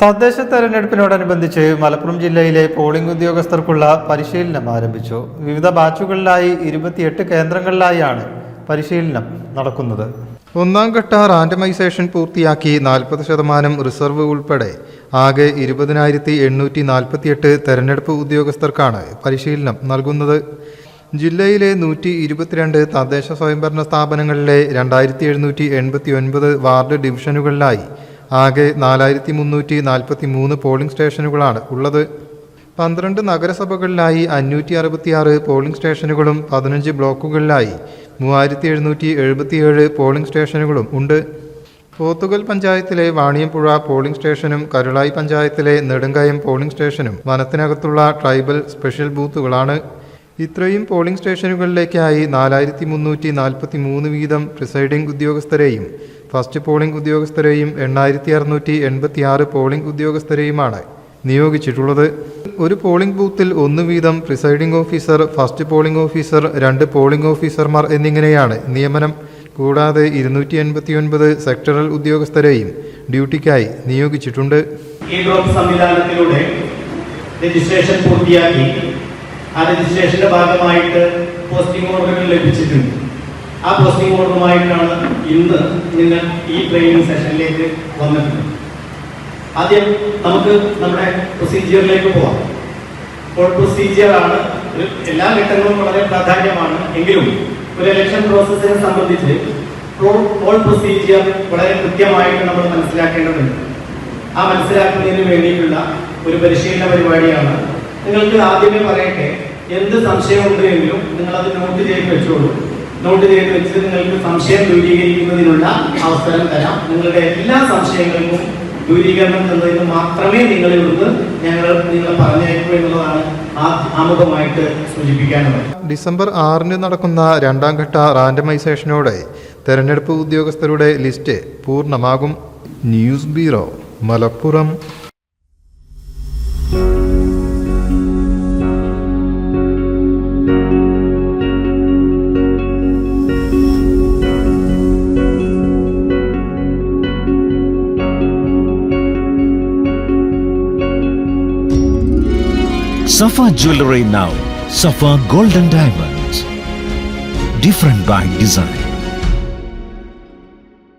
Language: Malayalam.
തദ്ദേശ തെരഞ്ഞെടുപ്പിനോടനുബന്ധിച്ച് മലപ്പുറം ജില്ലയിലെ പോളിംഗ് ഉദ്യോഗസ്ഥർക്കുള്ള പരിശീലനം ആരംഭിച്ചു. വിവിധ ബാച്ചുകളിലായി ഇരുപത്തിയെട്ട് കേന്ദ്രങ്ങളിലായാണ് പരിശീലനം നടക്കുന്നത്. ഒന്നാം ഘട്ട റാൻഡമൈസേഷൻ പൂർത്തിയാക്കി നാൽപ്പത് ശതമാനം റിസർവ് ഉൾപ്പെടെ ആകെ ഇരുപതിനായിരത്തി എണ്ണൂറ്റി നാൽപ്പത്തിയെട്ട് തെരഞ്ഞെടുപ്പ് ഉദ്യോഗസ്ഥർക്കാണ് പരിശീലനം നൽകുന്നത്. ജില്ലയിലെ നൂറ്റി ഇരുപത്തിരണ്ട് തദ്ദേശ സ്വയംഭരണ സ്ഥാപനങ്ങളിലെ രണ്ടായിരത്തി എഴുന്നൂറ്റി എൺപത്തി ഒൻപത് വാർഡ് ഡിവിഷനുകളിലായി ആകെ നാലായിരത്തി മുന്നൂറ്റി നാൽപ്പത്തി മൂന്ന് പോളിംഗ് സ്റ്റേഷനുകളാണ് ഉള്ളത്. പന്ത്രണ്ട് നഗരസഭകളിലായി അഞ്ഞൂറ്റി അറുപത്തിയാറ് പോളിംഗ് സ്റ്റേഷനുകളും പതിനഞ്ച് ബ്ലോക്കുകളിലായി മൂവായിരത്തി എഴുന്നൂറ്റി എഴുപത്തിയേഴ് പോളിംഗ് സ്റ്റേഷനുകളും ഉണ്ട്. പോത്തുകൽ പഞ്ചായത്തിലെ വാണിയമ്പുഴ പോളിംഗ് സ്റ്റേഷനും കരുളായി പഞ്ചായത്തിലെ നെടുങ്കയം പോളിംഗ് സ്റ്റേഷനും വനത്തിനകത്തുള്ള ട്രൈബൽ സ്പെഷ്യൽ ബൂത്തുകളാണ്. ഇത്രയും പോളിംഗ് സ്റ്റേഷനുകളിലേക്കായി നാലായിരത്തി മുന്നൂറ്റി നാൽപ്പത്തി മൂന്ന് വീതം പ്രിസൈഡിംഗ് ഉദ്യോഗസ്ഥരെയും ഫസ്റ്റ് പോളിംഗ് ഉദ്യോഗസ്ഥരെയും എണ്ണായിരത്തി അറുന്നൂറ്റി എൺപത്തി ആറ് പോളിംഗ് ഉദ്യോഗസ്ഥരെയുമാണ് നിയോഗിച്ചിട്ടുള്ളത്. ഒരു പോളിംഗ് ബൂത്തിൽ ഒന്ന് വീതം presiding officer first polling officer രണ്ട് പോളിംഗ് ഓഫീസർമാർ എന്നിങ്ങനെയാണ് നിയമനം. കൂടാതെ ഇരുന്നൂറ്റി എൺപത്തി ഒൻപത് സെക്ടറൽ ഉദ്യോഗസ്ഥരെയും ഡ്യൂട്ടിക്കായി നിയോഗിച്ചിട്ടുണ്ട്. ഈ സംവിധാനത്തിലൂടെ രജിസ്ട്രേഷൻ പൂർത്തിയാക്കി. ആ രജിസ്ട്രേഷന്റെ ഭാഗമായിട്ട് പോസ്റ്റിംഗ് ഓർഡറുകൾ ലഭിച്ചിട്ടുണ്ട്. ആ പോസ്റ്റിംഗ് ഓർഡറുമായിട്ടാണ് ഇന്ന് നിങ്ങൾ ഈ ട്രെയിനിങ് സെഷനിലേക്ക് വന്നിട്ടുള്ളത്. ആദ്യം നമുക്ക് നമ്മുടെ പ്രൊസീജിയറിലേക്ക് പോവാം. അപ്പോൾ പ്രൊസീജിയറാണ് എല്ലാ ഘട്ടങ്ങളും വളരെ പ്രാധാന്യമാണ്. എങ്കിലും ഒരു ഇലക്ഷൻ പ്രോസസ്സിനെ സംബന്ധിച്ച് ഓൾ പ്രൊസീജിയർ വളരെ കൃത്യമായിട്ട് നമ്മൾ മനസ്സിലാക്കേണ്ടതുണ്ട്. ആ മനസ്സിലാക്കുന്നതിന് വേണ്ടിയിട്ടുള്ള ഒരു പരിശീലന പരിപാടിയാണ്. നിങ്ങൾക്ക് ആദ്യമേ പറയട്ടെ എന്ത് സംശയമുണ്ട് എങ്കിലും നിങ്ങൾ അത് നോട്ട് ചെയ്ത് വെച്ചോളൂ. നോട്ട് ചെയ്ത് വെച്ച് നിങ്ങൾക്ക് സംശയം ദൂരീകരിക്കുന്നതിനുള്ള അവസരം തരാം. നിങ്ങളുടെ എല്ലാ സംശയങ്ങൾക്കും ദൂരീകരണം എന്നതിന് മാത്രമേ നിങ്ങളിൽ നിന്ന് ഞങ്ങൾ നിങ്ങൾ പറഞ്ഞേക്കൂ എന്നുള്ളതാണ് ആമുഖമായിട്ട് സൂചിപ്പിക്കാനുള്ളത്. ഡിസംബർ ആറിന് നടക്കുന്ന രണ്ടാം ഘട്ട റാൻഡമൈസേഷനോടെ തെരഞ്ഞെടുപ്പ് ഉദ്യോഗസ്ഥരുടെ list പൂർണമാകും. News bureau Malappuram. Safa Jewelry now. Safa Golden Diamonds. Different by design.